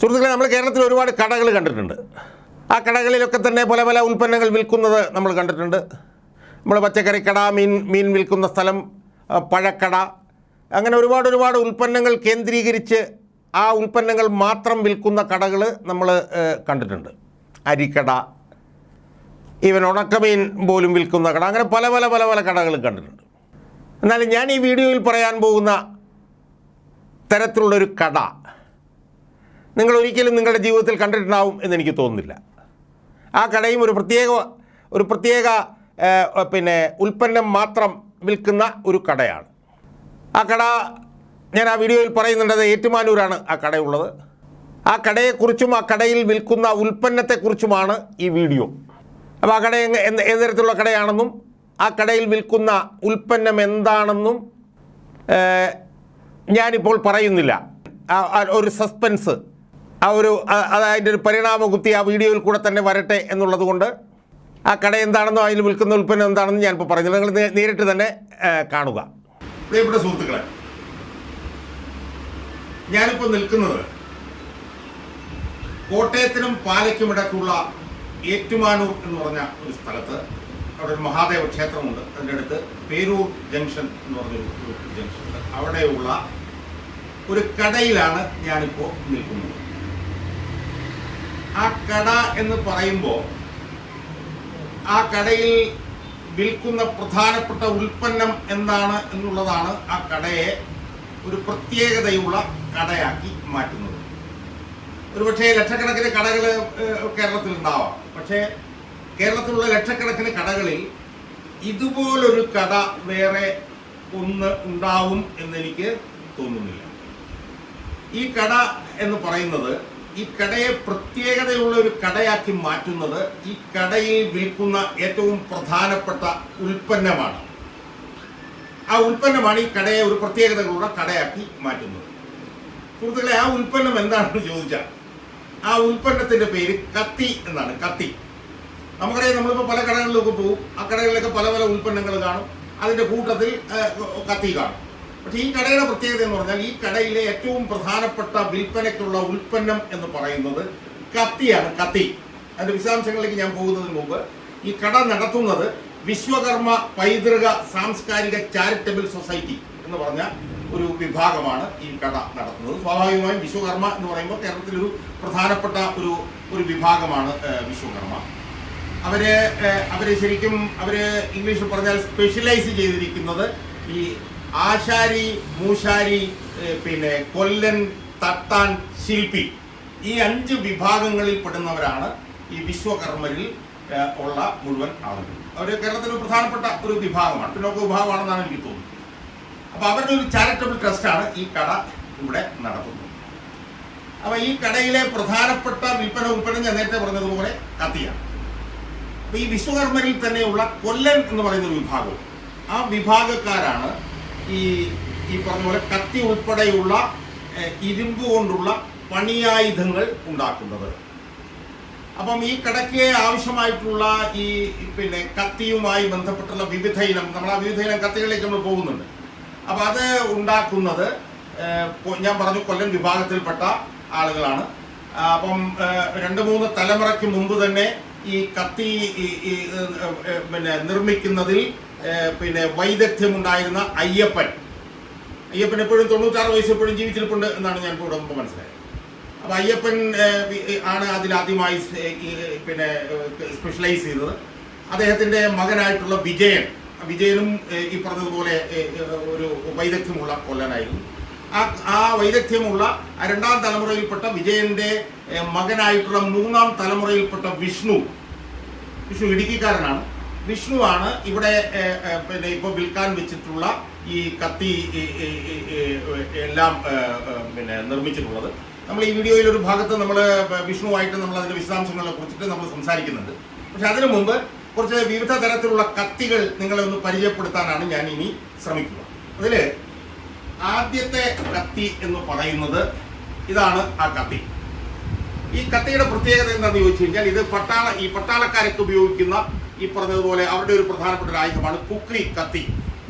സുഹൃത്തുക്കളെ നമ്മൾ കേരളത്തിൽ ഒരുപാട് കടകൾ കണ്ടിട്ടുണ്ട്. ആ കടകളിലൊക്കെ തന്നെ പല പല ഉൽപ്പന്നങ്ങൾ വിൽക്കുന്നത് നമ്മൾ കണ്ടിട്ടുണ്ട്. നമ്മൾ പച്ചക്കറിക്കട മീൻ മീൻ വിൽക്കുന്ന സ്ഥലം പഴക്കട അങ്ങനെ ഒരുപാട് ഒരുപാട് ഉൽപ്പന്നങ്ങൾ കേന്ദ്രീകരിച്ച് ആ ഉൽപ്പന്നങ്ങൾ മാത്രം വിൽക്കുന്ന കടകൾ നമ്മൾ കണ്ടിട്ടുണ്ട്. അരിക്കട ഈവൻ ഉണക്കമീൻ പോലും വിൽക്കുന്ന കട അങ്ങനെ പല പല പല പല കടകൾ കണ്ടിട്ടുണ്ട്. എന്നാൽ ഞാൻ ഈ വീഡിയോയിൽ പറയാൻ പോകുന്ന തരത്തിലുള്ളൊരു കട നിങ്ങൾ ഒരിക്കലും നിങ്ങളുടെ ജീവിതത്തിൽ കണ്ടിട്ടുണ്ടാവും എന്നെനിക്ക് തോന്നുന്നില്ല. ആ കടയും ഒരു പ്രത്യേക ഒരു പ്രത്യേക പിന്നെ ഉൽപ്പന്നം മാത്രം വിൽക്കുന്ന ഒരു കടയാണ്. ആ കട ഞാൻ ആ വീഡിയോയിൽ പറയുന്നുണ്ടത് ഏറ്റുമാനൂരാണ് ആ കടയുള്ളത്. ആ കടയെക്കുറിച്ചും ആ കടയിൽ വിൽക്കുന്ന ഉൽപ്പന്നത്തെക്കുറിച്ചുമാണ് ഈ വീഡിയോ. അപ്പോൾ ആ കട എന്ത് ഏത് തരത്തിലുള്ള കടയാണെന്നും ആ കടയിൽ വിൽക്കുന്ന ഉൽപ്പന്നം എന്താണെന്നും ഞാനിപ്പോൾ പറയുന്നില്ല. ഒരു സസ്പെൻസ് ആ ഒരു അതായതിന്റെ ഒരു പരിണാമ കുത്തി ആ വീഡിയോയിൽ കൂടെ തന്നെ വരട്ടെ എന്നുള്ളത് കൊണ്ട് ആ കട എന്താണെന്നോ അതിൽ വിൽക്കുന്ന ഉൽപ്പന്നം എന്താണെന്ന് ഞാനിപ്പോൾ പറഞ്ഞു നിങ്ങൾ നേരിട്ട് തന്നെ കാണുക. പ്രിയപ്പെട്ട സുഹൃത്തുക്കളെ ഞാനിപ്പോൾ നിൽക്കുന്നത് കോട്ടയത്തിനും പാലയ്ക്കും ഇടയ്ക്കുള്ള ഏറ്റുമാനൂർ എന്ന് പറഞ്ഞ ഒരു സ്ഥലത്ത്. അവിടെ ഒരു മഹാദേവ ക്ഷേത്രമുണ്ട്. അതിന്റെ അടുത്ത് പേരൂർ ജംഗ്ഷൻ എന്ന് പറഞ്ഞൊരു ജംഗ്ഷൻ ഉണ്ട് അവിടെയുള്ള ഒരു കടയിലാണ് ഞാനിപ്പോൾ നിൽക്കുന്നത്. ആ കട എന്ന് പറയുമ്പോൾ ആ കടയിൽ വിൽക്കുന്ന പ്രധാനപ്പെട്ട ഉൽപ്പന്നം എന്താണ് എന്നുള്ളതാണ് ആ കടയെ ഒരു പ്രത്യേകതയുള്ള കടയാക്കി മാറ്റുന്നത്. ഒരുപക്ഷെ ലക്ഷക്കണക്കിന് കടകൾ കേരളത്തിൽ ഉണ്ടാവാം. പക്ഷേ കേരളത്തിലുള്ള ലക്ഷക്കണക്കിന് കടകളിൽ ഇതുപോലൊരു കട വേറെ ഒന്ന് ഉണ്ടാവും എന്നെനിക്ക് തോന്നുന്നില്ല. ഈ കട എന്ന് പറയുന്നത് ഈ കടയെ പ്രത്യേകതയുള്ള ഒരു കടയാക്കി മാറ്റുന്നത് ഈ കടയിൽ വിൽക്കുന്ന ഏറ്റവും പ്രധാനപ്പെട്ട ഉൽപ്പന്നമാണ്. ആ ഉൽപ്പന്നമാണ് ഈ കടയെ ഒരു പ്രത്യേകതകളുള്ള കടയാക്കി മാറ്റുന്നത്. സുഹൃത്തുക്കളെ ആ ഉൽപ്പന്നം എന്താണെന്ന് ചോദിച്ചാൽ ആ ഉൽപ്പന്നത്തിന്റെ പേര് കത്തി എന്നാണ്. കത്തി. നമുക്കറിയാം നമ്മളിപ്പോൾ പല കടകളിലൊക്കെ പോകും. ആ കടകളിലൊക്കെ പല പല ഉൽപ്പന്നങ്ങൾ കാണും. അതിന്റെ കൂട്ടത്തിൽ കത്തി കാണും. പക്ഷേ ഈ കടയുടെ പ്രത്യേകത എന്ന് പറഞ്ഞാൽ ഈ കടയിലെ ഏറ്റവും പ്രധാനപ്പെട്ട വിൽപ്പനയ്ക്കുള്ള ഉൽപ്പന്നം എന്ന് പറയുന്നത് കത്തിയാണ് കത്തി. അതിന്റെ വിശദാംശങ്ങളിലേക്ക് ഞാൻ പോകുന്നതിന് മുമ്പ് ഈ കട നടത്തുന്നത് വിശ്വകർമ്മ പൈതൃക സാംസ്കാരിക ചാരിറ്റബിൾ സൊസൈറ്റി എന്ന് പറഞ്ഞ ഒരു വിഭാഗമാണ് ഈ കട നടത്തുന്നത്. സ്വാഭാവികമായും വിശ്വകർമ്മ എന്ന് പറയുമ്പോൾ കേരളത്തിലൊരു പ്രധാനപ്പെട്ട ഒരു ഒരു വിഭാഗമാണ് വിശ്വകർമ്മ. അവർ അവർ ശരിക്കും അവർ ഇംഗ്ലീഷിൽ പറഞ്ഞാൽ സ്പെഷ്യലൈസ് ചെയ്തിരിക്കുന്നത് ഈ ആശാരി മൂശാരി പിന്നെ കൊല്ലൻ തട്ടാൻ ശില്പി ഈ അഞ്ച് വിഭാഗങ്ങളിൽ പെടുന്നവരാണ് ഈ വിശ്വകർമ്മരിൽ ഉള്ള മുഴുവൻ ആളുകൾ. അവർ കേരളത്തിൽ ഒരു പ്രധാനപ്പെട്ട ഒരു വിഭാഗമാണ്. പിന്നോക്ക വിഭാഗമാണെന്നാണ് എനിക്ക് തോന്നുന്നത്. അപ്പൊ അവരുടെ ഒരു ചാരിറ്റബിൾ ട്രസ്റ്റാണ് ഈ കട ഇവിടെ നടത്തുന്നത്. അപ്പൊ ഈ കടയിലെ പ്രധാനപ്പെട്ട വിൽപ്പന ഉൽപ്പന്നം ഞാൻ നേരത്തെ പറഞ്ഞതുപോലെ കത്തിയാണ്. അപ്പൊ ഈ വിശ്വകർമ്മരിൽ തന്നെയുള്ള കൊല്ലൻ എന്ന് പറയുന്ന ഒരു വിഭാഗവും ആ വിഭാഗക്കാരാണ് ഈ ഈ പറഞ്ഞ പോലെ കത്തി ഉൾപ്പെടെയുള്ള ഇരുമ്പ് കൊണ്ടുള്ള പണിയായുധങ്ങൾ ഉണ്ടാക്കുന്നത്. അപ്പം ഈ കടയ്ക്ക് ആവശ്യമായിട്ടുള്ള ഈ പിന്നെ കത്തിയുമായി ബന്ധപ്പെട്ടുള്ള വിവിധ ഇനം നമ്മൾ ആ വിവിധ ഇനം കത്തികളിലേക്ക് നമ്മൾ പോകുന്നുണ്ട്. അപ്പം അത് ഉണ്ടാക്കുന്നത് ഞാൻ പറഞ്ഞു കൊല്ലം വിഭാഗത്തിൽപ്പെട്ട ആളുകളാണ്. അപ്പം രണ്ട് മൂന്ന് തലമുറയ്ക്ക് മുമ്പ് തന്നെ ഈ കത്തി പിന്നെ നിർമ്മിക്കുന്നതിൽ പിന്നെ വൈദഗ്ധ്യമുണ്ടായിരുന്ന അയ്യപ്പൻ. അയ്യപ്പൻ എപ്പോഴും തൊണ്ണൂറ്റാറ് വയസ്സ് എപ്പോഴും ജീവിച്ചിരിപ്പുണ്ട് എന്നാണ് ഞാൻ ഇവിടെ മുമ്പ് മനസ്സിലായത്. അപ്പം അയ്യപ്പൻ ആണ് അതിലാദ്യമായി പിന്നെ സ്പെഷ്യലൈസ് ചെയ്തത്. അദ്ദേഹത്തിന്റെ മകനായിട്ടുള്ള വിജയൻ വിജയനും ഈ പറഞ്ഞതുപോലെ ഒരു വൈദഗ്ധ്യമുള്ള കൊല്ലനായിരുന്നു. ആ ആ വൈദഗ്ധ്യമുള്ള രണ്ടാം തലമുറയിൽപ്പെട്ട വിജയന്റെ മകനായിട്ടുള്ള മൂന്നാം തലമുറയിൽപ്പെട്ട വിഷ്ണു വിഷ്ണു ഇടുക്കിക്കാരനാണ്. വിഷ്ണുവാണ് ഇവിടെ പിന്നെ ഇപ്പോൾ വിൽക്കാൻ വെച്ചിട്ടുള്ള ഈ കത്തി എല്ലാം പിന്നെ നിർമ്മിച്ചിട്ടുള്ളത്. നമ്മൾ ഈ വീഡിയോയിൽ ഒരു ഭാഗത്ത് നമ്മൾ വിഷ്ണുവായിട്ട് നമ്മൾ അതിന്റെ വിശദാംശങ്ങളെ കുറിച്ചിട്ട് നമ്മൾ സംസാരിക്കുന്നുണ്ട്. പക്ഷെ അതിനു മുമ്പ് കുറച്ച് വിവിധ തരത്തിലുള്ള കത്തികൾ നിങ്ങളെ ഒന്ന് പരിചയപ്പെടുത്താനാണ് ഞാൻ ഇനി ശ്രമിക്കുക. അതിൽ ആദ്യത്തെ കത്തി എന്ന് പറയുന്നത് ഇതാണ് ആ കത്തി. ഈ കത്തിയുടെ പ്രത്യേകത എന്താണെന്ന് ചോദിച്ചു കഴിഞ്ഞാൽ ഇത് പട്ടാള ഈ പട്ടാളക്കാരൊക്കെ ഉപയോഗിക്കുന്ന ഈ പറഞ്ഞതുപോലെ അവരുടെ ഒരു പ്രധാനപ്പെട്ട ഒരു ആയുധമാണ് കുക്രി കത്തി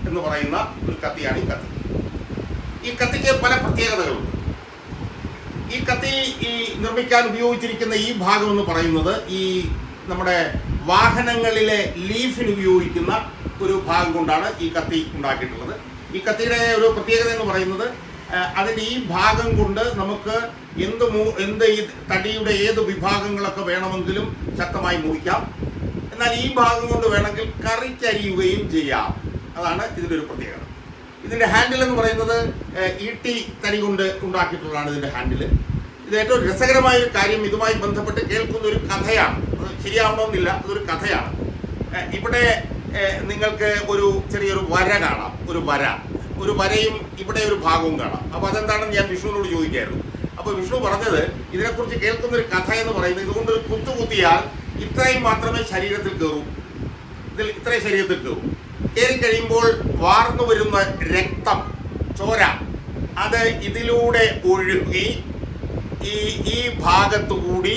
എന്ന് പറയുന്ന ഒരു കത്തിയാണ് ഈ കത്തി. ഈ കത്തിക്ക് പല പ്രത്യേകതകളുണ്ട്. ഈ കത്തി ഈ നിർമ്മിക്കാൻ ഉപയോഗിച്ചിരിക്കുന്ന ഈ ഭാഗം എന്ന് പറയുന്നത് ഈ നമ്മുടെ വാഹനങ്ങളിലെ ലീഫിന് ഉപയോഗിക്കുന്ന ഒരു ഭാഗം കൊണ്ടാണ് ഈ കത്തി ഉണ്ടാക്കിയിട്ടുള്ളത്. ഈ കത്തിയുടെ ഒരു പ്രത്യേകത എന്ന് പറയുന്നത് അതിന്റെ ഈ ഭാഗം കൊണ്ട് നമുക്ക് എന്ത് മൂ എന്ത് ഈ തടിയുടെ ഏത് വിഭാഗങ്ങളൊക്കെ വേണമെങ്കിലും ശക്തമായി മുറിക്കാം എന്നാൽ ഈ ഭാഗം കൊണ്ട് വേണമെങ്കിൽ കറിക്കരിയുകയും ചെയ്യാം. അതാണ് ഇതിന്റെ ഒരു പ്രത്യേകത. ഇതിന്റെ ഹാൻഡിൽ എന്ന് പറയുന്നത് ഈട്ടി തടി കൊണ്ട് ഉണ്ടാക്കിയിട്ടുള്ളതാണ് ഇതിന്റെ ഹാൻഡിൽ ഇത് ഏറ്റവും രസകരമായ ഒരു കാര്യം ഇതുമായി ബന്ധപ്പെട്ട് കേൾക്കുന്ന ഒരു കഥയാണ്. അത് ശരിയാവണമെന്നില്ല അതൊരു കഥയാണ്. ഇവിടെ നിങ്ങൾക്ക് ഒരു ചെറിയൊരു വര കാണാം ഒരു വര. ഒരു വരയും ഇവിടെ ഒരു ഭാഗവും കാണാം. അപ്പോൾ അതെന്താണെന്ന് ഞാൻ വിഷ്ണുവിനോട് ചോദിക്കായിരുന്നു അപ്പോൾ വിഷ്ണു പറഞ്ഞത് ഇതിനെക്കുറിച്ച് കേൾക്കുന്ന ഒരു കഥ എന്ന് പറയുന്നത് ഇതുകൊണ്ട് കുത്തുകുത്തിയാൽ കുത്തു കുത്തിയാൽ ഇത്രയും മാത്രമേ ശരീരത്തിൽ കയറൂ ഇതിൽ ഇത്രയും ശരീരത്തിൽ കയറും കയറി കഴിയുമ്പോൾ വാർന്നു വരുന്ന രക്തം ചോര അത് ഇതിലൂടെ ഒഴുകി ഈ ഈ ഭാഗത്തു കൂടി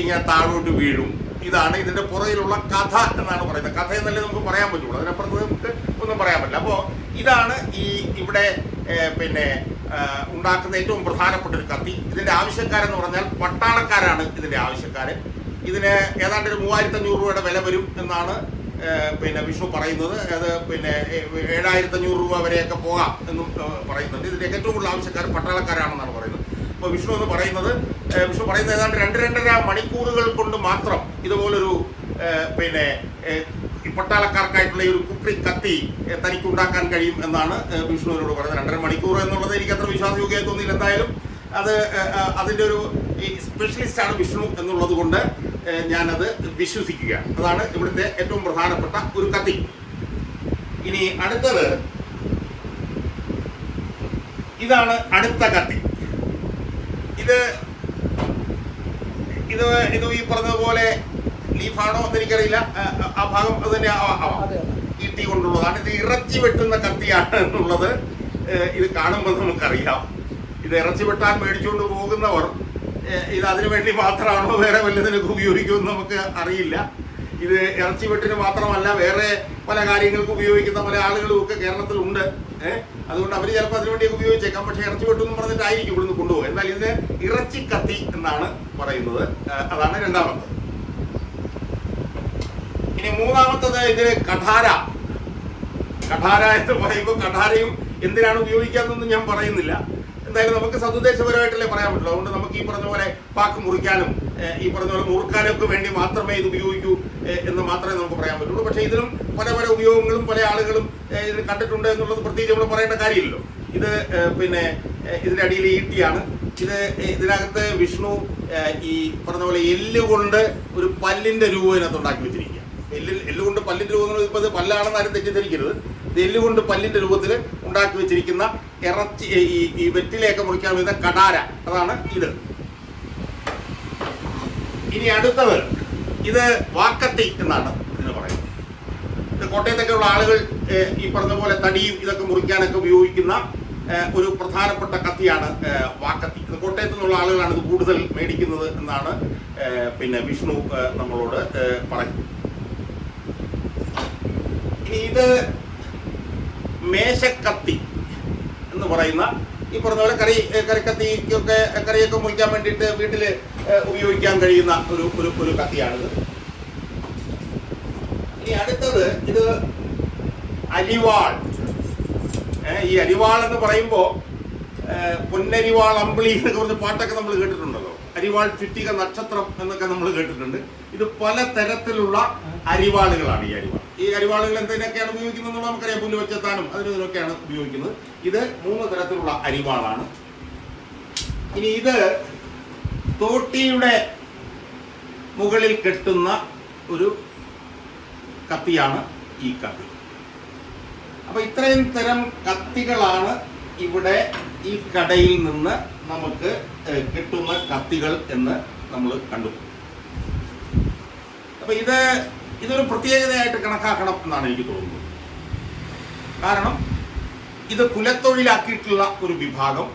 ഇങ്ങനെ താഴോട്ട് വീഴും. ഇതാണ് ഇതിന്റെ പുറകിലുള്ള കഥ എന്നാണ് പറയുന്നത്. കഥ എന്നല്ലേ നമുക്ക് പറയാൻ പറ്റുള്ളൂ. അതിനപ്പുറത്ത് നമുക്ക് ഒന്നും പറയാൻ പറ്റില്ല. അപ്പോൾ ഇതാണ് ഈ ഇവിടെ പിന്നെ ഉണ്ടാക്കുന്ന ഏറ്റവും പ്രധാനപ്പെട്ട ഒരു കത്തി. ഇതിന്റെ ആവശ്യക്കാരെന്ന് പറഞ്ഞാൽ പട്ടാളക്കാരാണ് ഇതിന്റെ ആവശ്യക്കാർ ഇതിന് ഏതാണ്ട് ഒരു മൂവായിരത്തി അഞ്ഞൂറ് രൂപയുടെ വില വരും എന്നാണ് പിന്നെ വിഷ്ണു പറയുന്നത്. അത് പിന്നെ ഏഴായിരത്തി അഞ്ഞൂറ് രൂപ വരെയൊക്കെ പോകാം എന്നും പറയുന്നുണ്ട്. ഇതിന്റെ ഏറ്റവും കൂടുതൽ ആവശ്യക്കാർ പട്ടാളക്കാരാണെന്നാണ് പറയുന്നത്. അപ്പോൾ വിഷ്ണു എന്ന് പറയുന്നത് വിഷ്ണു പറയുന്നത് ഏതാണ്ട് രണ്ട് രണ്ടര മണിക്കൂറുകൾ കൊണ്ട് മാത്രം ഇതുപോലൊരു പിന്നെ പട്ടാളക്കാർക്കായിട്ടുള്ള ഈ ഒരു കുപ്പി കത്തി തനിക്ക് ഉണ്ടാക്കാൻ കഴിയും എന്നാണ് വിഷ്ണുവിനോട് പറയുന്നത്. രണ്ടര മണിക്കൂർ എന്നുള്ളത് എനിക്ക് അത്ര വിശ്വാസയോഗ്യമായി തോന്നിയില്ല എന്തായാലും അത് അതിന്റെ ഒരു ഈ സ്പെഷ്യലിസ്റ്റ് ആണ് വിഷ്ണു എന്നുള്ളത് കൊണ്ട് ഞാനത് വിശ്വസിക്കുക. അതാണ് ഇവിടുത്തെ ഏറ്റവും പ്രധാനപ്പെട്ട ഒരു കത്തി. ഇനി അടുത്തത്. ഇതാണ് അടുത്ത കത്തി. ഇത് ഇത് ഇത് ഈ പറഞ്ഞതുപോലെ ലീഫാണോ എന്ന് എനിക്കറിയില്ല ആ, ഭാഗം അത് തന്നെ ആവാം ഈട്ടി കൊണ്ടുള്ളതാണ്. ഇത് ഇറച്ചി വെട്ടുന്ന കത്തിയാണ് എന്നുള്ളത് ഇത് കാണുമ്പോൾ നമുക്കറിയാം. ഇത് ഇറച്ചി വെട്ടാൻ മേടിച്ചുകൊണ്ട് പോകുന്നവർ ഇത് അതിനു വേണ്ടി മാത്രമാണോ വേറെ വല്ലതിനൊക്കെ ഉപയോഗിക്കുമെന്ന് നമുക്ക് അറിയില്ല. ഇത് ഇറച്ചി വെട്ടിന് മാത്രമല്ല വേറെ പല കാര്യങ്ങൾക്ക് ഉപയോഗിക്കുന്ന പല ആളുകളും ഒക്കെ കേരളത്തിലുണ്ട്. ഏഹ് അതുകൊണ്ട് അവർ ചിലപ്പോൾ അതിനുവേണ്ടിയൊക്കെ ഉപയോഗിച്ചേക്കാം. പക്ഷെ ഇറച്ചി വെട്ടെന്ന് പറഞ്ഞിട്ടായിരിക്കും ഇവിടുന്ന് കൊണ്ടുപോകും എന്നാൽ ഇതിന് ഇറച്ചി കത്തി എന്നാണ് പറയുന്നത്. അതാണ് രണ്ടാമത്തത്. ഇനി മൂന്നാമത്തത് ഇതിന് കഠാര. കഠാര എന്ന് പറയുമ്പോൾ കഠാരയും എന്തിനാണ് ഉപയോഗിക്കാന്നൊന്നും ഞാൻ പറയുന്നില്ല. എന്തായാലും നമുക്ക് സതുദ്ദേശപരമായിട്ടല്ലേ പറയാൻ പറ്റുള്ളൂ. അതുകൊണ്ട് നമുക്ക് ഈ പറഞ്ഞ പോലെ പാക്ക് മുറിക്കാനും ഈ പറഞ്ഞ പോലെ മുറുക്കാനും ഒക്കെ വേണ്ടി മാത്രമേ ഇത് ഉപയോഗിക്കൂ എന്ന് മാത്രമേ നമുക്ക് പറയാൻ പറ്റുള്ളൂ. പക്ഷേ ഇതിനും പല പല ഉപയോഗങ്ങളും പല ആളുകളും ഇതിന് കണ്ടിട്ടുണ്ട് എന്നുള്ളത് പ്രത്യേകിച്ച് നമ്മൾ പറയേണ്ട കാര്യമില്ലല്ലോ. ഇത് പിന്നെ ഇതിന്റെ അടിയിൽ ഈട്ടിയാണ് ഇത് ഇതിനകത്ത് വിഷ്ണു ഈ പറഞ്ഞ പോലെ എല്ലുകൊണ്ട് ഒരു പല്ലിന്റെ രൂപം ഇതിനകത്ത് ഉണ്ടാക്കി വെച്ചിരിക്കുക എല്ലിൽ എല്ലുകൊണ്ട് പല്ലിന്റെ രൂപം ഇപ്പോൾ ഇപ്പൊ ഇത് പല്ലാണെന്ന് ആരും തെറ്റിദ്ധരിക്കരുത്. ഇത് പല്ലിന്റെ രൂപത്തിൽ ഉണ്ടാക്കി വെച്ചിരിക്കുന്ന ഇറച്ചി ഈ ഈ വെറ്റിലയൊക്കെ മുറിക്കാൻ വരുന്ന കടാര. അതാണ് ഇത്. ഇനി അടുത്തത്. ഇത് വാക്കത്തി എന്നാണ് ഇതിന് പറയുന്നത്. ഇത് കോട്ടയത്തൊക്കെയുള്ള ആളുകൾ ഈ പറഞ്ഞ പോലെ തടിയും ഇതൊക്കെ മുറിക്കാനൊക്കെ ഉപയോഗിക്കുന്ന ഒരു പ്രധാനപ്പെട്ട കത്തിയാണ് വാക്കത്തി. ഇത് കോട്ടയത്ത് നിന്നുള്ള ആളുകളാണ് ഇത് കൂടുതൽ മേടിക്കുന്നത് എന്നാണ് പിന്നെ വിഷ്ണു നമ്മളോട് പറഞ്ഞു ഇനി ഇത് മേശക്കത്തി എന്ന് പറയുന്ന ഈ പറഞ്ഞ പോലെ കറി കറിക്കത്തിക്കൊക്കെ കറിയൊക്കെ മുറിക്കാൻ വേണ്ടിയിട്ട് വീട്ടിൽ ഉപയോഗിക്കാൻ കഴിയുന്ന ഒരു ഒരു ഒരു കത്തിയാണിത്. ഇനി അടുത്തത് ഇത് അരിവാൾ. ഈ അരിവാൾ എന്ന് പറയുമ്പോൾ പൊന്നരിവാൾ അമ്പിളി എന്നൊക്കെ പറഞ്ഞ പാട്ടൊക്കെ നമ്മൾ കേട്ടിട്ടുണ്ടല്ലോ. അരിവാൾ ചുറ്റിക നക്ഷത്രം എന്നൊക്കെ നമ്മൾ കേട്ടിട്ടുണ്ട്. ഇത് പല തരത്തിലുള്ള അരിവാളുകളാണ് ഈ അരിവാൾ. ഈ അരിവാളുകൾ എന്തിനൊക്കെയാണ് ഉപയോഗിക്കുന്നത് നമുക്കറിയാം. പുല്ല് വെച്ചെത്താനും അതിനും ഇതിനൊക്കെയാണ് ഉപയോഗിക്കുന്നത്. ഇത് മൂന്ന് തരത്തിലുള്ള അരിവാളാണ്. ഇനി ഇത് തോട്ടിയുടെ മുകളിൽ കെട്ടുന്ന ഒരു കത്തിയാണ് ഈ കത്തി. അപ്പൊ ഇത്രയും തരം കത്തികളാണ് ഇവിടെ ഈ കടയിൽ നിന്ന് നമുക്ക് കിട്ടുന്ന കത്തികൾ എന്ന് നമ്മൾ കണ്ടു. അപ്പൊ ഇത് ഇതൊരു പ്രത്യേകതയായിട്ട് കണക്കാക്കണം എന്നാണ് എനിക്ക് തോന്നുന്നത്. കാരണം ഇത് കുലത്തൊഴിലാക്കിയിട്ടുള്ള ഒരു വിഭാഗം.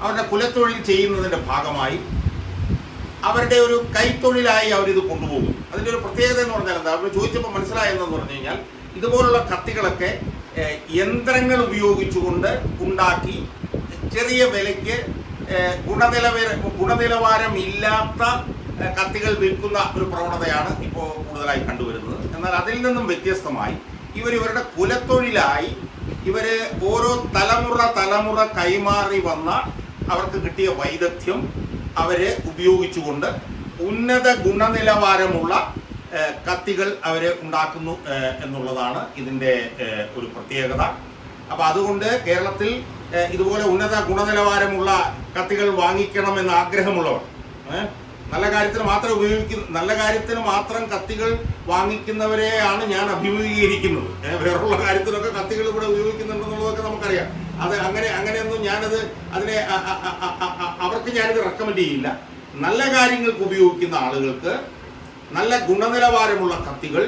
അവരുടെ കുലത്തൊഴിൽ ചെയ്യുന്നതിന്റെ ഭാഗമായി അവരുടെ ഒരു കൈത്തൊഴിലായി അവരിത് കൊണ്ടുപോകും. അതിന്റെ ഒരു പ്രത്യേകത എന്ന് പറഞ്ഞാൽ എന്താ? അവർ ചോദിച്ചപ്പോൾ മനസ്സിലായെന്ന് പറഞ്ഞു കഴിഞ്ഞാൽ ഇതുപോലുള്ള കത്തികളൊക്കെ യന്ത്രങ്ങൾ ഉപയോഗിച്ചുകൊണ്ട് ഉണ്ടാക്കി ചെറിയ വിലയ്ക്ക് ഗുണനിലവാര ഗുണനിലവാരം ഇല്ലാത്ത കത്തികൾ വിൽക്കുന്ന ഒരു പ്രവണതയാണ് ഇപ്പോൾ കൂടുതലായി കണ്ടുവരുന്നത്. എന്നാൽ അതിൽ നിന്നും വ്യത്യസ്തമായി ഇവർ ഇവരുടെ കുലത്തൊഴിലായി ഇവർ ഓരോ തലമുറ തലമുറ കൈമാറി വന്ന അവർക്ക് കിട്ടിയ വൈദഗ്ധ്യം അവരെ ഉപയോഗിച്ചുകൊണ്ട് ഉന്നത ഗുണനിലവാരമുള്ള കത്തികൾ അവർ ഉണ്ടാക്കുന്നു എന്നുള്ളതാണ് ഇതിന്റെ ഒരു പ്രത്യേകത. അപ്പോൾ അതുകൊണ്ട് കേരളത്തിൽ ഇതുപോലെ ഉന്നത ഗുണനിലവാരമുള്ള കത്തികൾ വാങ്ങിക്കണമെന്ന് ആഗ്രഹമുള്ളവർ നല്ല കാര്യത്തിന് മാത്രം ഉപയോഗിക്കുന്ന നല്ല കാര്യത്തിന് മാത്രം കത്തികൾ വാങ്ങിക്കുന്നവരെയാണ് ഞാൻ അഭിമുഖീകരിക്കുന്നത്. വേറുള്ള കാര്യത്തിലൊക്കെ കത്തികൾ ഇവിടെ ഉപയോഗിക്കുന്നുണ്ടെന്നുള്ളതൊക്കെ നമുക്കറിയാം. അത് അങ്ങനെ അങ്ങനെയൊന്നും ഞാനത് അതിനെ അവർക്ക് ഞാനിത് റെക്കമെൻഡ് ചെയ്യില്ല. നല്ല കാര്യങ്ങൾക്ക് ഉപയോഗിക്കുന്ന ആളുകൾക്ക് നല്ല ഗുണനിലവാരമുള്ള കത്തികൾ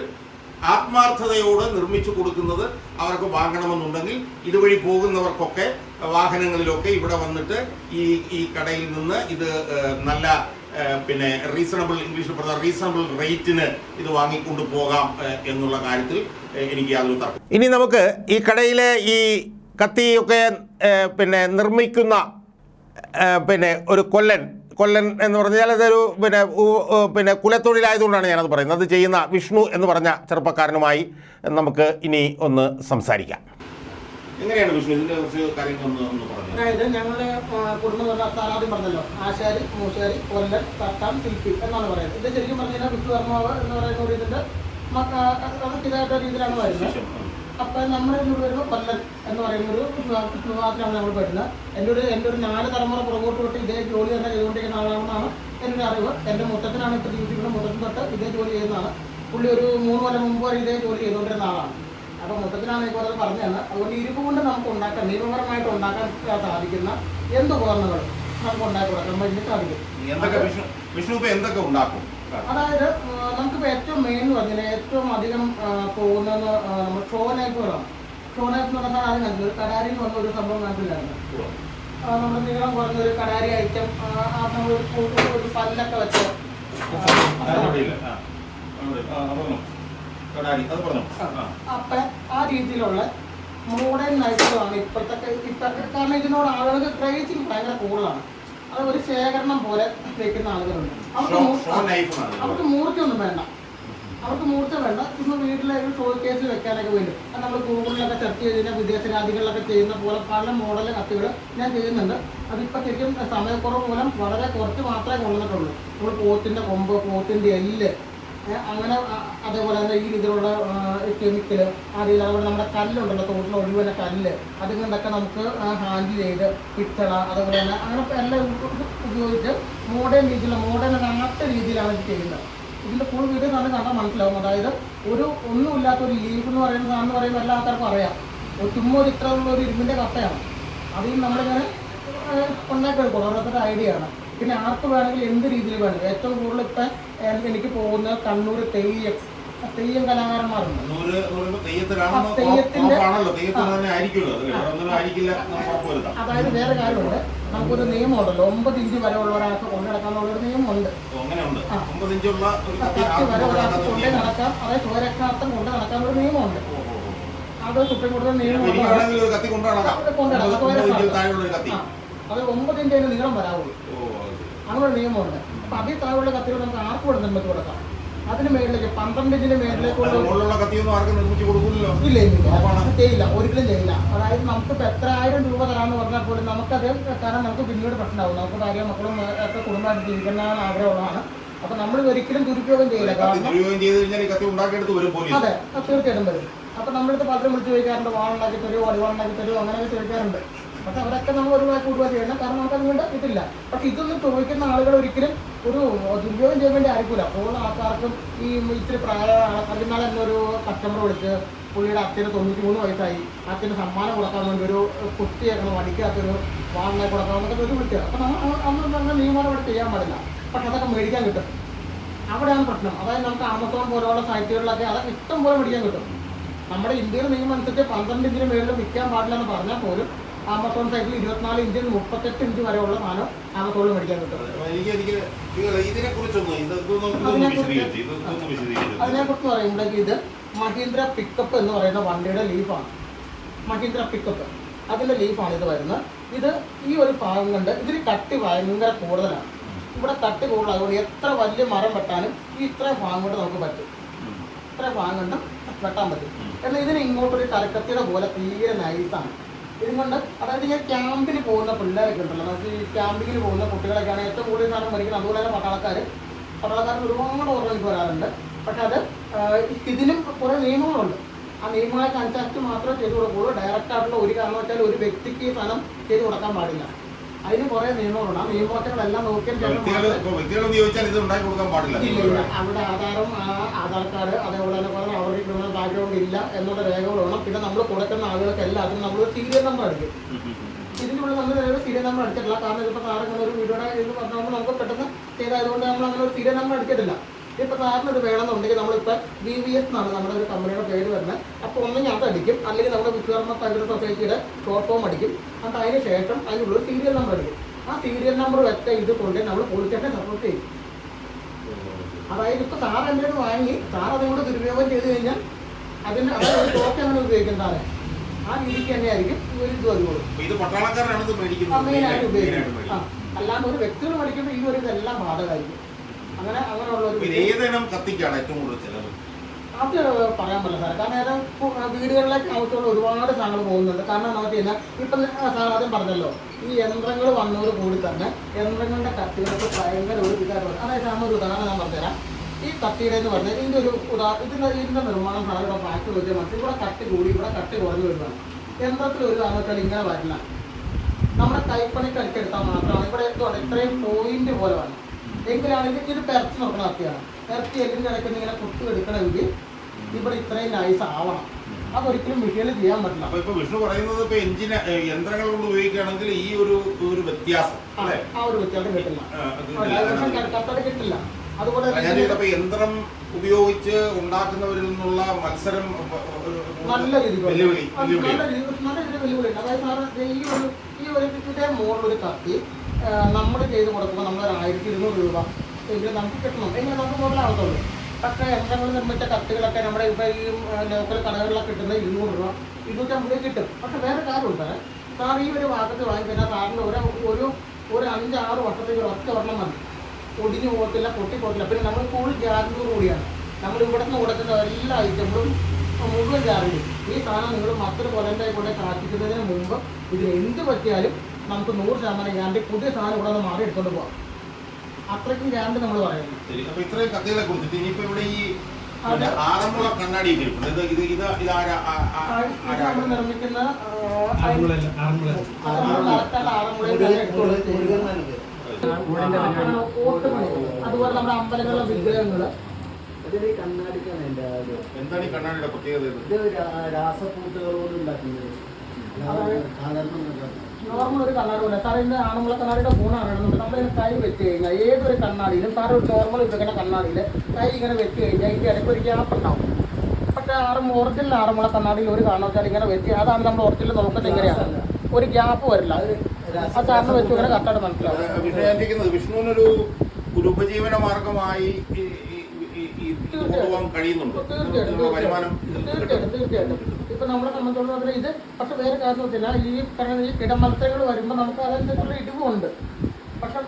ആത്മാർത്ഥതയോട് നിർമ്മിച്ചു കൊടുക്കുന്നത് അവർക്ക് വാങ്ങണമെന്നുണ്ടെങ്കിൽ ഇതുവഴി പോകുന്നവർക്കൊക്കെ വാഹനങ്ങളിലൊക്കെ ഇവിടെ വന്നിട്ട് ഈ ഈ കടയിൽ നിന്ന് ഇത് നല്ല പിന്നെ റീസണബിൾ ഇംഗ്ലീഷിൽ പറഞ്ഞ റീസണബിൾ റേറ്റിന് ഇത് വാങ്ങിക്കൊണ്ട് പോകാം എന്നുള്ള കാര്യത്തിൽ എനിക്ക് യാതൊരു തർക്കം ഇനി നമുക്ക് ഈ കടയിലെ ഈ കത്തിയൊക്കെ പിന്നെ നിർമ്മിക്കുന്ന പിന്നെ ഒരു കൊല്ലൻ കൊല്ലൻ എന്ന് പറഞ്ഞാൽ അതൊരു പിന്നെ പിന്നെ കുലത്തൊഴിലായതുകൊണ്ടാണ് ഞാനത് പറയുന്നത്. അത് ചെയ്യുന്ന വിഷ്ണു എന്ന് പറഞ്ഞ ചെറുപ്പക്കാരനുമായി നമുക്ക് ഇനി ഒന്ന് സംസാരിക്കാം. എങ്ങനെയാണ് വിഷ്ണു? ഇതിന്റെ കുറച്ച് കാര്യങ്ങളൊന്ന് ഒന്ന് പറഞ്ഞു. അതായത് ഞങ്ങളുടെ കുടുംബം ആദ്യം പറഞ്ഞല്ലോ. ആശാരി മൂശാരി കൊല്ലൻ തട്ടാം തിൽപ്പി എന്നാണ് പറയുന്നത്. ഇത് ശരിക്കും പറഞ്ഞു കഴിഞ്ഞാൽ വിഷ്ണുകർമാവ് എന്ന് പറയുന്ന ഒരു ഇതിന്റെ രീതിയിലാണ് വരുന്നത്. അപ്പൊ നമ്മൾ ഇവിടെ വരുമ്പോൾ കൊല്ലൻ എന്ന് പറയുന്ന ഒരു വിഭാഗത്തിലാണ് നമ്മൾ പെടുന്നത് എന്റെ ഒരു എന്റെ ഒരു നാല് തലമുറ പുറകോട്ട് തൊട്ട് ഇതേ ജോലി തന്നെ ചെയ്തുകൊണ്ടിരിക്കുന്ന ആളാണെന്നാണ് എന്റെ അറിവ്. എന്റെ മുത്തച്ഛനാണ് ഇപ്പോൾ ജീവിക്കുന്നത്. മുത്തച്ഛൻ തൊട്ട് ഇതേ ജോലി ചെയ്യുന്നതാണ് പുള്ളി ഒരു മൂന്ന് കൊല്ലം മുമ്പ് വരെ ഇതേ ജോലി ചെയ്തുകൊണ്ടിരുന്ന ആളാണ്. അപ്പോൾ മൊത്തത്തിലാണ് ഇപ്പോൾ അത് പറഞ്ഞു തന്നെ അതുകൊണ്ട് ഇരുമ്പ് കൊണ്ട് നമുക്ക് ഉണ്ടാക്കാൻ നിയമപരമായിട്ട് ഉണ്ടാക്കാൻ സാധിക്കുന്ന എന്ത് ഉപകരണങ്ങളും നമുക്ക് ഉണ്ടാക്കി കൊടുക്കാൻ വേണ്ടി സാധിക്കും. എന്തൊക്കെ ഉണ്ടാക്കും? അതായത് നമുക്കിപ്പോൾ ഏറ്റവും മെയിൻ എന്ന് പറഞ്ഞാൽ ഏറ്റവും അധികം പോകുന്ന പോകുന്നത് നമ്മൾ ഷോ നൈഫുകളാണ് ഷോ നൈഫ് എന്ന് പറഞ്ഞാൽ ആദ്യം കണ്ടത് ഒരു കടാരി എന്ന് പറഞ്ഞ ഒരു സംഭവം കണ്ടില്ലായിരുന്നു നമ്മുടെ നീളം കുറഞ്ഞ ഒരു കടാരി ഐറ്റം നമ്മൾ ഒരു പല്ലൊക്കെ വെച്ച്. അപ്പൊ ആ രീതിയിലുള്ള മോഡേൺ നൈഫുകളാണ് ഇപ്പോഴത്തെ ഇപ്പോഴത്തെ കാരണം ഇതിനോട് ആളുകൾക്ക് ക്രേസിങ് ഭയങ്കര കൂടുതലാണ്. അത് ഒരു ശേഖരണം പോലെ വെക്കുന്ന ആളുകളുണ്ട്. അവർക്ക് അവർക്ക് മൂർച്ചയൊന്നും വേണ്ട. അവർക്ക് മൂർച്ച വേണ്ട. ഇന്ന് വീട്ടിലെ ഒരു ഷോ കേസ് വെക്കാനൊക്കെ വേണ്ടി. അത് നമ്മൾ ഗൂഗിളിലൊക്കെ സെർച്ച് ചെയ്ത് കഴിഞ്ഞാൽ വിദേശ രാജ്യങ്ങളിലൊക്കെ ചെയ്യുന്ന പോലെ പല മോഡൽ കത്തികൾ ഞാൻ ചെയ്യുന്നുണ്ട്. അതിപ്പോൾ ശരിക്കും സമയക്കുറവ് മൂലം വളരെ കുറച്ച് മാത്രമേ കൊള്ളുന്നിട്ടുള്ളൂ നമ്മൾ പോത്തിന്റെ കൊമ്പ് പോത്തിന്റെ എല്ല് അങ്ങനെ അതേപോലെ തന്നെ ഈ രീതിയിലുള്ള കെമിക്കൽ രീതിയിൽ അതുപോലെ നമ്മുടെ കല്ലുണ്ടല്ലോ തോട്ടിൽ ഒഴിവല്ല കല്ല്. അതിൽ നിന്നൊക്കെ നമുക്ക് ഹാൻഡിൽ ചെയ്ത് പിത്തള അതുപോലെ തന്നെ അങ്ങനെ എല്ലാം ഉപയോഗിച്ച് മോഡേൺ രീതിയിലുള്ള മോഡേൺ നാട്ട് രീതിയിലാണ് ഇത് ചെയ്യുന്നത്. ഇതിന്റെ ഫുൾ വീഡിയോ തന്നെ കണ്ടാൽ മനസ്സിലാവും. അതായത് ഒരു ഒന്നുമില്ലാത്ത ഒരു ലീഫ് എന്ന് പറയുന്ന സാധനം എന്ന് പറയുമ്പോൾ എല്ലാ ആൾക്കാർക്കും അറിയാം. ഒരു ചുമ്മാ ഒരു ഇത്ര ഉള്ള ഒരു ഇരുമ്പിന്റെ കട്ടയാണ് അതിൽ നമ്മളിങ്ങനെ ഉണ്ടാക്കി ഉണ്ടാക്കിയെടുക്കണം ഓരോരുത്തരുടെ ഐഡിയ ആണ്. പിന്നെ ആർക്ക് വേണമെങ്കിൽ എന്ത് രീതിയിൽ വേണം ഏറ്റവും കൂടുതൽ ഇപ്പം എനിക്ക് പോകുന്ന കണ്ണൂർ തെയ്യം തെയ്യം കലാകാരന്മാരുണ്ട്. അതായത് വേറെ കാര്യമുണ്ട്. നമുക്കൊരു നിയമമുണ്ടല്ലോ. ഒമ്പത് ഇഞ്ച് വരെ ഉള്ള ഒരാൾക്ക് കൊണ്ടു നിയമമുണ്ട്. ഇഞ്ചുള്ള ഒരു കത്തി പത്ത് വരെ ഒരാൾക്ക് കൊണ്ടുനടക്കാൻ കൊണ്ടേ നടക്കാം. അതായത് ചോരക്കാർത്ഥം കൊണ്ട് നടക്കാനുള്ള നിയമമുണ്ട്. ഓ, ഓ. അത് സുപ്രീം കോടതി നിയമം നിയമമുണ്ട്. ഒരു കൊണ്ടു നടക്കാം അത്. ഒമ്പത് ഒരു നീളം വരാവുള്ളൂ. അങ്ങനെ ഒരു നിയമമുണ്ട്. അപ്പൊ അതിൽ താഴെയുള്ള കത്തികൾ നമുക്ക് ആർക്കും ഇവിടെ നിർമ്മിച്ച് കൊടുക്കാം അതിന് മേളിലേക്ക് പന്ത്രണ്ടിന്റെ മേളിലേക്കുള്ള അതിന് മുകളിലുള്ള കത്തിയൊന്നും ആർക്കും നിർമ്മിച്ച് കൊടുക്കില്ലല്ലോ ഇല്ല ഇല്ല ചെയ്യില്ല ഒരിക്കലും ചെയ്യില്ല അതായത് നമുക്ക് ഇപ്പൊ എത്ര ആയിരം രൂപ തരാന്ന് പറഞ്ഞാൽ പോലും നമുക്കത് കാരണം നമുക്ക് പിന്നീട് പ്രശ്നമാവും. നമുക്ക് ഭാര്യ മക്കളും ഒക്കെ കുടുംബമായിട്ട് ജീവിക്കണമെന്ന് ആഗ്രഹമുള്ളതാണ് അപ്പൊ നമ്മൾ ഒരിക്കലും ദുരുപയോഗം ചെയ്യില്ല. അതെ തീർച്ചയായിട്ടും വരും. അപ്പൊ നമ്മളിത് പത്രം വിളിച്ചു ചോദിക്കാറുണ്ട് വാളുണ്ടാക്കി തരുമോ അടിവാളുണ്ടാക്കി തരുമോ അങ്ങനെയൊക്കെ ചോദിക്കാറുണ്ട്. പക്ഷെ അവരൊക്കെ നമ്മൾ ഒരു വാക്ക് കൂടുക ചെയ്യണം കാരണം നമുക്ക് അതുകൊണ്ട് ഇതില്ല പക്ഷെ ഇതൊന്നും ചോദിക്കുന്ന ആളുകൾ ഒരിക്കലും ഒരു ദുരുപയോഗം ചെയ്യാൻ വേണ്ടി ആയിരിക്കില്ല അപ്പോൾ ആൾക്കാർക്കും ഈ ഇത്തിരി പ്രായ അതിനാൾ തന്നെ ഒരു കസ്റ്റമർ വിളിച്ച് പുള്ളിയുടെ അച്ഛന് തൊണ്ണൂറ്റി മൂന്ന് വയസ്സായി. അച്ഛന് സമ്മാനം കൊടുക്കാൻ വേണ്ടി ഒരു കുട്ടിയേക്കണം വടിക്കാത്തൊരു വാളിനായി കൊടുക്കാൻ എന്നൊക്കെ ഒരു വിളിക്കുക അപ്പം നമ്മൾ അന്ന് അങ്ങനെ നിയമം ഇവിടെ ചെയ്യാൻ പാടില്ല. പക്ഷെ അതൊക്കെ മേടിക്കാൻ കിട്ടും. അവിടെയാണ് പ്രശ്നം. അതായത് നമുക്ക് ആമസോൺ പോലെയുള്ള സൈറ്റുകളിലൊക്കെ അതൊക്കെ ഇഷ്ടം പോലെ മേടിക്കാൻ കിട്ടും. നമ്മുടെ ഇന്ത്യയുടെ നിയമം അനുസരിച്ച് പന്ത്രണ്ട് ഇഞ്ചിന് മേളിൽ വിൽക്കാൻ പാടില്ല എന്ന് പറഞ്ഞാൽ പോലും ആമസോൺ സൈറ്റിൽ ഇരുപത്തിനാല് ഇഞ്ചിൽ മുപ്പത്തെട്ട് ഇഞ്ച് വരെയുള്ള സാധനം ആമസോണിൽ മേടിക്കാൻ കിട്ടും. അതിനെക്കുറിച്ച് പറയുമ്പോഴേക്ക് ഇത് മഹീന്ദ്ര പിക്കപ്പ് എന്ന് പറയുന്ന വണ്ടിയുടെ ലീഫാണ്. മഹീന്ദ്ര പിക്കപ്പ്. അതിന്റെ ലീഫാണ് ഇത് വരുന്നത്. ഇത് ഈ ഒരു ഭാഗം കണ്ട് ഇതിന് കട്ടി ഭയങ്കര കൂടുതലാണ്. ഇവിടെ കട്ടി കൂടുതലായതുകൊണ്ട് എത്ര വലിയ മരം വെട്ടാനും ഈ ഇത്ര ഭാഗം കൊണ്ട് നമുക്ക് പറ്റും. ഇത്ര ഭാഗം കൊണ്ട് വെട്ടാൻ പറ്റും. എന്നാൽ ഇതിന് ഇങ്ങോട്ടൊരു കലക്കത്തിയുടെ പോലെ തീരെ നൈസാണ് ഇതുകൊണ്ട് അതായത് ഞാൻ ക്യാമ്പിൽ പോകുന്ന പിള്ളേരൊക്കെ ഉണ്ടല്ലോ. നമുക്ക് ഈ ക്യാമ്പിങ്ങിൽ പോകുന്ന കുട്ടികളൊക്കെയാണ് ഏറ്റവും കൂടുതൽ സാധനം മേടിക്കുന്നത്. അതുപോലെ തന്നെ പട്ടാളക്കാർ പട്ടാളക്കാർക്ക് ഒരുപാട് ഓർമ്മയ്ക്ക് വരാറുണ്ട്. പക്ഷെ അത് ഇതിനും കുറേ നിയമങ്ങളുണ്ട്. ആ നിയമങ്ങളൊക്കെ അനുസരിച്ച് മാത്രമേ ചെയ്തു ഡയറക്റ്റ് ആയിട്ടുള്ള ഒരു കാരണവശാലും ഒരു വ്യക്തിക്ക് ഈ സാധനം ചെയ്തു കൊടുക്കാൻ പാടില്ല. അതിന് കുറെ നിയമങ്ങളുണ്ട്. ആ നിയമങ്ങളെല്ലാം നോക്കിയാൽ ചോദിച്ചാൽ ഇത് ഉണ്ടാക്കി കൊടുക്കാൻ പാടില്ല. ഇല്ല അവിടെ ആധാരം ആധാർ കാർഡ് അതേപോലെ തന്നെ പറഞ്ഞാൽ അവർക്ക് ക്രിമിനൽ ബാക്ക്ഗ്രൗണ്ട് ഇല്ല എന്നുള്ള രേഖകൾ വേണം. പിന്നെ നമ്മൾ കൊടുക്കുന്ന ആളുകൾക്ക് എല്ലാത്തിനും നമ്മൾ സീരിയൽ നമ്പർ അടിക്കും. ഇതിന്റെ ഉള്ളിൽ നമ്മൾ നിലവിൽ സീരിയൽ നമ്പർ അടിച്ചിട്ടില്ല. കാരണം ഇതിപ്പോൾ സാറ് ഒരു വീഡിയോയുടെ ഇത് പറഞ്ഞാൽ നമുക്ക് പെട്ടെന്ന് ചെയ്തായതുകൊണ്ട് നമ്മൾ അങ്ങനെ ഒരു സീരിയൽ നമ്പർ അടിച്ചിട്ടില്ല ഇപ്പോൾ സാറിന് ഇത് വേണമെന്നുണ്ടെങ്കിൽ നമ്മളിപ്പോൾ ബി വി എസ് എന്നാണ് നമ്മുടെ ഒരു കമ്പനിയുടെ പേര് വരുന്നത്. അപ്പോൾ ഒന്നെങ്കിൽ ഞാൻ അടിക്കും. അല്ലെങ്കിൽ നമ്മുടെ വിശ്വകർമ്മ പൈതൃക സൊസൈറ്റിയുടെ ഷോർട്ട് ഫോം അടിക്കും. അപ്പൊ അതിന് ശേഷം അതിനുള്ള സീരിയൽ നമ്പർ അടിക്കും. ആ സീരിയൽ നമ്പർ വെച്ച ഇത് കൊണ്ട് നമ്മൾ പോലീസ് സ്റ്റേഷൻ സപ്പോർട്ട് ചെയ്യും. അതായത് ഇപ്പൊ സാർ എന്റെ വാങ്ങി സാർ അതുകൊണ്ട് ദുരുപയോഗം ചെയ്ത് കഴിഞ്ഞാൽ അതിന് അതായത് ഒരു ടോക്ക് അങ്ങനെ ഉപയോഗിക്കും സാറേ? ആ രീതിക്ക് തന്നെയായിരിക്കും ഒരു ഇത് മേടിക്കുന്നത്. മെയിനായിട്ട് ആ അല്ലാണ്ട് ഒരു വ്യക്തികൾ പഠിക്കുമ്പോൾ ഈ ഒരു ഇതെല്ലാം ബാധകമായിരിക്കും. അങ്ങനെ അങ്ങനെയുള്ള ഏതിനം കത്തിക്കാണ് ഏറ്റവും കൂടുതൽ ചെലവ്? അത് പറയാൻ പറ്റില്ല സാറേ. കാരണം ഏതാ വീടുകളിലേക്ക് ആവശ്യമുള്ള ഒരുപാട് സാധനങ്ങൾ പോകുന്നുണ്ട്. കാരണം നമുക്ക് ചെയ്യുന്ന ഇപ്പം സാർ ആദ്യം പറഞ്ഞല്ലോ ഈ യന്ത്രങ്ങൾ വന്നതോട് കൂടി തന്നെ യന്ത്രങ്ങളുടെ കത്തികൾക്ക് ഭയങ്കര ഒരു ഇതായിട്ട് അതായത് സാറിന് ഒരു ഉദാഹരണം ഞാൻ പറഞ്ഞുതരാം. ഈ കത്തിയുടെ എന്ന് പറഞ്ഞാൽ ഇതിന്റെ ഒരു ഉദാ ഇതിന്റെ ഇതിന്റെ നിർമ്മാണം സാർ ഇവിടെ ഫാക്ടറി വെച്ചാൽ മനസ്സിൽ ഇവിടെ കട്ടി കൂടി ഇവിടെ കട്ടി കുറഞ്ഞു വരുന്നതാണ്. യന്ത്രത്തിൽ ഒരു കാരണത്താൽ ഇങ്ങനെ വരില്ല. നമ്മുടെ കൈപ്പണിക്ക് അടിച്ചെടുത്താൽ മാത്രമാണ് ഇവിടെ എന്തുകൊണ്ട് ഇത്രയും പോയിന്റ് പോലെ വേണം എങ്കിലാണെങ്കിൽ ഇത് പെരച്ച് നോക്കണം അത്യാണ് പെരച്ച് എല്ലിന്റെ ഇടയ്ക്ക് ഇങ്ങനെ കുത്തു എടുക്കണമെങ്കിൽ ഇവിടെ ഇത്രയും നൈസ് ആവണം. അതൊരിക്കലും മെഷീനിൽ ചെയ്യാൻ പറ്റില്ല. അപ്പൊ ഇപ്പൊ വിഷ്ണു പറയുന്നത് ഇപ്പൊ എഞ്ചിന് യന്ത്രങ്ങൾ കൊണ്ട് ഉപയോഗിക്കുകയാണെങ്കിൽ ഈ ഒരു ഒരു വ്യത്യാസം ആ, ഒരു വ്യത്യാസം കിട്ടില്ല. കത്തടി കിട്ടില്ല. അതുപോലെ ഞാൻ യന്ത്രം ഉപയോഗിച്ച് ഉണ്ടാക്കുന്നവരിൽ നിന്നുള്ള മത്സരം നല്ല രീതിയിൽ വെല്ലുവിളി നല്ല രീതി നല്ല രീതിയിൽ വെല്ലുവിളി അതായത് സാറ് ഈ ഒരു ഈ ഒരു മോളിൽ ഒരു കത്തി നമ്മൾ ചെയ്ത് കൊടുക്കുമ്പോൾ നമ്മൾ ഒരു ആയിരത്തി ഇരുന്നൂറ് രൂപ എങ്കിലും നമുക്ക് കിട്ടണം. എങ്കിലും നമുക്ക് മുതലാവത്തുള്ളൂ. പക്ഷേ യന്ത്രങ്ങൾ നിർമ്മിച്ച കത്തികളൊക്കെ നമ്മുടെ ഇപ്പോൾ ഈ ലോക്കൽ കടകളിലൊക്കെ കിട്ടുന്ന ഇരുന്നൂറ് രൂപ ഇരുന്നൂറ്റമ്പത് കിട്ടും. പക്ഷെ വേറെ കാര്യമുണ്ട്. സാർ ഈ ഒരു ഭാഗത്ത് വാങ്ങിക്കഴിഞ്ഞാൽ സാറിന് ഒരു ഒരു ഒരു അഞ്ചാറ് വർഷത്തേക്ക് ഒറ്റ ഒരെണ്ണം മതി. ഒടിഞ്ഞു പോകത്തില്ല പൊട്ടി പോകത്തില്ല. പിന്നെ നമ്മൾ ഫുൾ ഗ്യാരണ്ടോട് കൂടിയാണ്. നമ്മൾ ഇവിടെ നിന്ന് കൊടുക്കുന്ന എല്ലാ ഐറ്റങ്ങളും മുഴുവൻ ഗ്യാരണ്ടി. ഈ സാധനം നിങ്ങൾ മറ്റൊരു പോലെ കൂടെ കാത്തിക്കുന്നതിന് മുമ്പ് ഇതിന് എന്ത് പറ്റിയാലും നമുക്ക് നൂറ് ശതമാനം ഗ്യാരണ്ടി പുതിയ സാധനം ഇവിടെ നിന്ന് മാറി എടുത്തോണ്ട് പോകാം അത്രയ്ക്കും ഗ്യാരണ്ടി നമ്മൾ പറയുന്നു ശരി അപ്പൊ ഇത്രയും കത്തികളെ കുറിച്ചിട്ട് ഇനിയിപ്പോ ഇവിടെ ഈ അതെ. പിന്നെ ആറന്മുള കണ്ണാടി ഇരിപ്പുണ്ട് ഇത് ഇത് ഇത് ഇതാരാ ആ- ആ- ആ, ഇത് ആരാ? നമ്മൾ നിർമ്മിക്കുന്ന ആ, ആറന്മുളയല്ല, ആറന്മുള. അത് നമ്മൾ കറക്റ്റായിട്ട് ആറന്മുളയിൽ തന്നെ എടുത്തോണ്ട് ചെയ്യുന്നത്. ആ, ഓട്ടുമണി. അതുപോലെ നമ്മുടെ അമ്പലങ്ങളിലെ വിഗ്രഹങ്ങൾ ഇതിൽ ഈ കണ്ണാടിക്കാണ് എന്റെ എന്താണ് ഈ കണ്ണാടിയുടെ പ്രത്യേകത ഇത്? രാ- രാസക്കൂട്ടുകളോട് ഉണ്ടാക്കുന്നത്. നോർമൽ ഒരു കണ്ണാടി പോലെ സാർ ഇന്ന് ആണുങ്ങളെ കണ്ണാടിയുടെ ഇടുന്നത് നമ്മൾ ഇതിന് കൈ വെച്ച് കഴിഞ്ഞാൽ ഏതൊരു കണ്ണാടിയിലും സാർ ഒരു നോർമൽ ഇരിക്കുന്ന കണ്ണാടിയിൽ കൈ ഇങ്ങനെ വെച്ച് കഴിഞ്ഞാൽ ഇതിന്റെ ഇടയ്ക്ക് ഒരു ഗ്യാപ്പ് ഉണ്ടാവും പക്ഷേ ആറും ഒറിജിനൽ ആറുമുള്ള കണ്ണാടിയിൽ ഒരു കാരണവശാൽ ഇങ്ങനെ വെച്ച് അതാണ് നമ്മൾ ഒറിജിനൽ നോക്കുന്നത് എങ്ങനെയാണ് ഒരു ഗ്യാപ്പ് വരില്ല ആ സാറിന് വെച്ച് ഇങ്ങനെ കറക്റ്റായിട്ട് മനസ്സിലാവും വിഷ്ണുവിനൊരു ഉപജീവന മാർഗമായി തീർച്ചയായിട്ടും തീർച്ചയായിട്ടും തീർച്ചയായിട്ടും ഇപ്പൊ നമ്മളെ സംബന്ധിച്ചിടത്തോളം ഇത് പക്ഷെ വേറെ കാരണത്തില്ല ഈ പറയുന്ന ഈ കിടമത്സരങ്ങൾ വരുമ്പോൾ നമുക്ക് അതനുസരിച്ചുള്ള ഇടിവുണ്ട് പക്ഷെ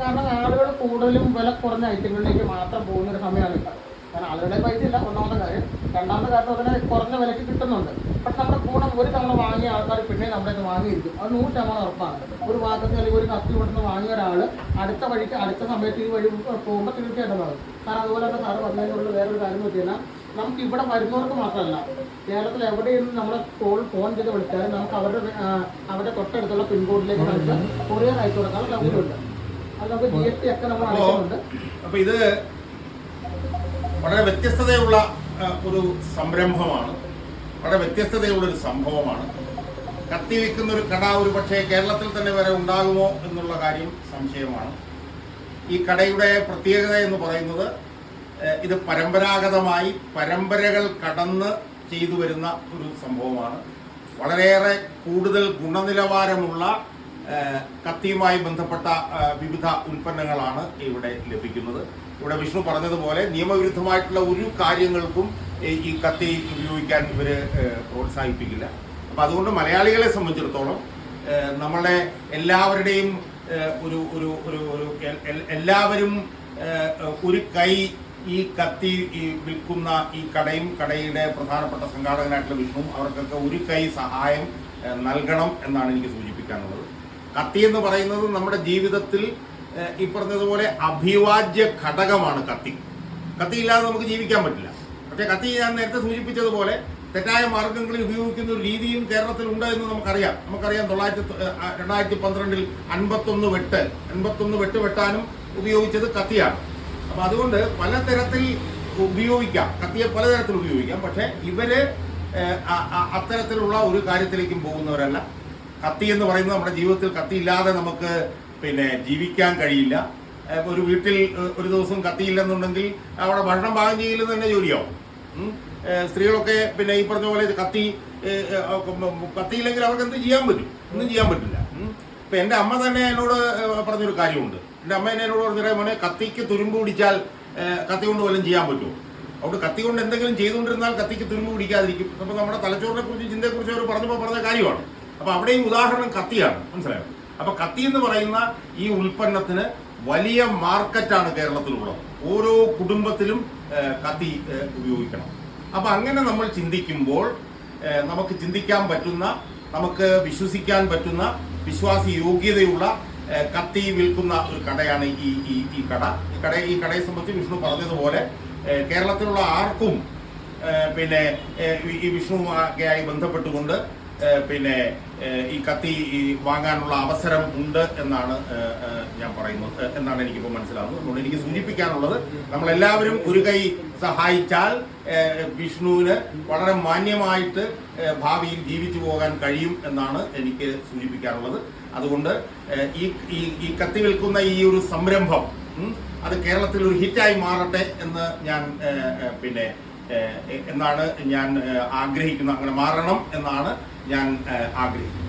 കാരണം ആളുകൾ കൂടുതലും വില കുറഞ്ഞ ഐറ്റങ്ങളിലേക്ക് മാത്രം പോകുന്ന ഒരു സമയമാണ് ഇപ്പം. കാരണം ആളുകളുടെ പൈസ ഇല്ല ഒന്നാമത്തെ കാര്യം. രണ്ടാമത്തെ കാരണം അതിനെ കുറഞ്ഞ വിലയ്ക്ക് കിട്ടുന്നുണ്ട്. പക്ഷെ നമ്മുടെ കൂടെ ഒരു തവണ വാങ്ങിയ ആൾക്കാർ പിന്നെ നമ്മുടെ ഇത് വാങ്ങിയിരിക്കും. അത് നൂറ് ശതമാനം ഉറപ്പാണ്. ഒരു ഭാഗത്ത് അല്ലെങ്കിൽ ഒരു കത്തി കൊടുത്ത് വാങ്ങിയ ഒരാൾ അടുത്ത വഴിക്ക് അടുത്ത സമയത്ത് ഈ വഴി പോകുമ്പോൾ തീർച്ചയായിട്ടും സാർ അതുപോലെ തന്നെ സാറ് പറഞ്ഞതിനുള്ള വേറൊരു കാര്യം എന്ന് വെച്ച് കഴിഞ്ഞാൽ നമുക്ക് ഇവിടെ വരുന്നവർക്ക് മാത്രമല്ല കേരളത്തിൽ എവിടെയും നമ്മളെ കോൾ ഫോൺ ചെയ്ത് വിളിച്ചാലും നമുക്ക് അവരുടെ അവരുടെ തൊട്ടടുത്തുള്ള പിൻകോഡിലേക്ക് നമുക്ക് കൊറിയർ അയച്ചു കൊടുക്കാനുള്ള സൗകര്യമുണ്ട് അത് നമുക്ക് ജി എസ് ടി ഒക്കെ നമ്മൾ അയച്ചിട്ടുണ്ട് അപ്പൊ ഇത് വളരെ വ്യത്യസ്തതയുള്ള ഒരു സംരംഭമാണ്. വളരെ വ്യത്യസ്തതയുള്ള ഒരു സംഭവമാണ്. കത്തി വയ്ക്കുന്ന ഒരു കട ഒരു പക്ഷേ കേരളത്തിൽ തന്നെ വരെ ഉണ്ടാകുമോ എന്നുള്ള കാര്യം സംശയമാണ്. ഈ കടയുടെ പ്രത്യേകത എന്ന് പറയുന്നത് ഇത് പരമ്പരാഗതമായി പരമ്പരകൾ കടന്ന് ചെയ്തു വരുന്ന ഒരു സംഭവമാണ്. വളരെയേറെ കൂടുതൽ ഗുണനിലവാരമുള്ള കത്തിയുമായി ബന്ധപ്പെട്ട വിവിധ ഉൽപ്പന്നങ്ങളാണ് ഇവിടെ ലഭിക്കുന്നത്. ഇവിടെ വിഷ്ണു പറഞ്ഞതുപോലെ നിയമവിരുദ്ധമായിട്ടുള്ള ഒരു കാര്യങ്ങൾക്കും ഈ- കത്തി ഉപയോഗിക്കാൻ ഇവർ പ്രോത്സാഹിപ്പിക്കില്ല. അപ്പം അതുകൊണ്ട് മലയാളികളെ സംബന്ധിച്ചിടത്തോളം നമ്മളെ എല്ലാവരുടെയും ഒരു ഒരു ഒരു എല്ലാവരും ഒരു കൈ ഈ കത്തി ഈ വിൽക്കുന്ന ഈ കടയും കടയുടെ പ്രധാനപ്പെട്ട സംഘാടകനായിട്ടുള്ള വിഷ്ണു അവർക്കൊക്കെ ഒരു കൈ സഹായം നൽകണം എന്നാണ് എനിക്ക് സൂചിപ്പിക്കാനുള്ളത്. കത്തി എന്ന് പറയുന്നത് നമ്മുടെ ജീവിതത്തിൽ ഈ പറഞ്ഞതുപോലെ അഭിവാജ്യ ഘടകമാണ് കത്തി. കത്തി ഇല്ലാതെ നമുക്ക് ജീവിക്കാൻ പറ്റില്ല. പക്ഷേ കത്തി ഞാൻ നേരത്തെ സൂചിപ്പിച്ചതുപോലെ തെറ്റായ മാർഗങ്ങളിൽ ഉപയോഗിക്കുന്ന ഒരു രീതിയും കേരളത്തിൽ ഉണ്ട് എന്ന് നമുക്കറിയാം. നമുക്കറിയാം തൊള്ളായിരത്തി രണ്ടായിരത്തി പന്ത്രണ്ടിൽ അൻപത്തൊന്ന് വെട്ട് അൻപത്തൊന്ന് വെട്ട് വെട്ടാനും ഉപയോഗിച്ചത് കത്തിയാണ്. അപ്പൊ അതുകൊണ്ട് പലതരത്തിൽ ഉപയോഗിക്കാം. കത്തിയെ പലതരത്തിൽ ഉപയോഗിക്കാം. പക്ഷെ ഇവർ അത്തരത്തിലുള്ള ഒരു കാര്യത്തിലേക്കും പോകുന്നവരല്ല. കത്തി എന്ന് പറയുന്നത് നമ്മുടെ ജീവിതത്തിൽ കത്തി ഇല്ലാതെ നമുക്ക് പിന്നെ ജീവിക്കാൻ കഴിയില്ല. ഒരു വീട്ടിൽ ഒരു ദിവസം കത്തിയില്ലെന്നുണ്ടെങ്കിൽ അവിടെ ഭക്ഷണം പാകം ചെയ്യില്ലെന്ന് തന്നെ ജോലിയാവും. സ്ത്രീകളൊക്കെ പിന്നെ ഈ പറഞ്ഞ പോലെ കത്തി കത്തിയില്ലെങ്കിൽ അവർക്ക് എന്ത് ചെയ്യാൻ പറ്റും? ഒന്നും ചെയ്യാൻ പറ്റില്ല. ഇപ്പം എന്റെ അമ്മ തന്നെ എന്നോട് പറഞ്ഞൊരു കാര്യമുണ്ട്. എന്റെ അമ്മ എന്നെ എന്നോട് മോനെ കത്തിക്ക് തുരുമ്പ് പിടിച്ചാൽ കത്തി കൊണ്ട് വല്ലതും ചെയ്യാൻ പറ്റുമോ? അതുകൊണ്ട് കത്തി കൊണ്ട് എന്തെങ്കിലും ചെയ്തുകൊണ്ടിരുന്നാൽ കത്തിക്ക് തുരുമ്പ് പിടിക്കാതിരിക്കും. അപ്പോൾ നമ്മുടെ തലച്ചോറിനെ കുറിച്ച് ചിന്തയെ കുറിച്ച് അവർ പറഞ്ഞപ്പോൾ പറഞ്ഞ കാര്യമാണ്. അപ്പോൾ അവിടെയും ഉദാഹരണം കത്തിയാണ്. മനസ്സിലായോ? അപ്പോൾ കത്തി എന്ന് പറയുന്ന ഈ ഉൽപ്പന്നത്തിന് വലിയ മാർക്കറ്റാണ് കേരളത്തിലുള്ളത്. ഓരോ കുടുംബത്തിലും കത്തി ഉപയോഗിക്കണം. അപ്പൊ അങ്ങനെ നമ്മൾ ചിന്തിക്കുമ്പോൾ നമുക്ക് ചിന്തിക്കാൻ പറ്റുന്ന നമുക്ക് വിശ്വസിക്കാൻ പറ്റുന്ന വിശ്വാസ യോഗ്യതയുള്ള കത്തി വിൽക്കുന്ന ഒരു കടയാണ് ഈ ഈ ഈ കട. ഈ കട ഈ കടയെ സംബന്ധിച്ച് വിഷ്ണു പറഞ്ഞതുപോലെ കേരളത്തിലുള്ള ആർക്കും പിന്നെ ഈ- വിഷ്ണു ആയി ബന്ധപ്പെട്ടുകൊണ്ട് പിന്നെ ഈ കത്തി വാങ്ങാനുള്ള അവസരം ഉണ്ട് എന്നാണ് ഞാൻ പറയുന്നത് എന്നാണ് എനിക്കിപ്പോൾ മനസ്സിലാവുന്നത്. അതുകൊണ്ട് എനിക്ക് സൂചിപ്പിക്കാനുള്ളത് നമ്മളെല്ലാവരും ഒരു കൈ സഹായിച്ചാൽ വിഷ്ണുവിന് വളരെ മാന്യമായിട്ട് ഭാവിയിൽ ജീവിച്ചു പോകാൻ കഴിയും എന്നാണ് എനിക്ക് സൂചിപ്പിക്കാനുള്ളത്. അതുകൊണ്ട് ഈ ഈ കത്തി നിൽക്കുന്ന ഈ ഒരു സംരംഭം അത് കേരളത്തിൽ ഒരു ഹിറ്റായി മാറട്ടെ എന്ന് ഞാൻ പിന്നെ എന്നാണ് ഞാൻ ആഗ്രഹിക്കുന്നത്. അങ്ങനെ മാറണം എന്നാണ് ഞാൻ ആഗ്രഹിക്കുന്നത്.